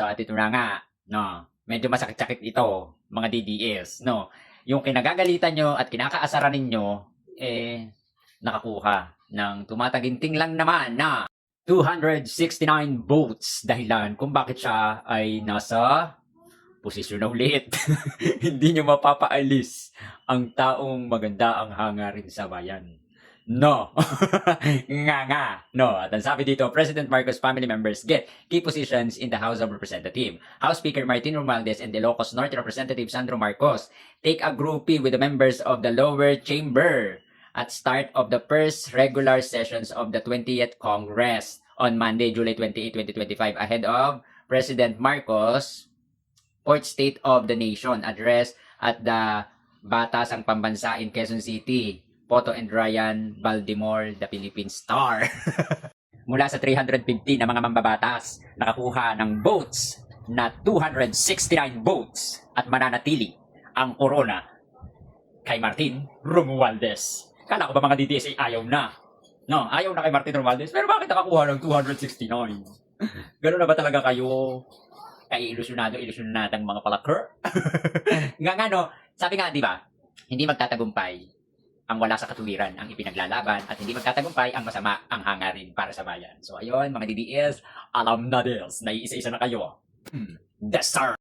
So at ito na nga, no, medyo masakit-sakit ito, mga DDS, no. Yung kinagagalitan nyo at kinakaasaran ninyo, eh, nakakuha ng tumataginting lang naman na 269 votes dahilan kung bakit siya ay nasa posisyon na ulit. Hindi nyo mapapaalis ang taong maganda ang hangarin sa bayan. No. nga nga. No. At ang sabi dito, President Marcos family members get key positions in the House of Representatives. House Speaker Martin Romualdez and Ilocos Norte Representative Sandro Marcos take a groupie with the members of the lower chamber at start of the first regular sessions of the 20th Congress on Monday, July 28, 2025 ahead of President Marcos Fourth State of the Nation address at the Batasang Pambansa in Quezon City. Poto and Ryan Baltimore, the Philippine Star. Mula sa 350 na mga mambabatas, nakakuha ng votes na 269 votes at mananatili ang corona kay Martin Romualdez. Kala ko ba mga DDS ay ayaw na? No, ayaw na kay Martin Romualdez. Pero bakit nakakuha ng 269? Ganun na ba talaga kayo? Kay ilusyonado, ilusyonadang mga palakr? nga nga no, sabi nga di ba, hindi magtatagumpay ang wala sa katuwiran ang ipinaglalaban at hindi magtatagumpay ang masama ang hangarin para sa bayan. So ayun, mga DDS, alam na this. Naiisa-isa na kayo. Hmm. Yes, sir!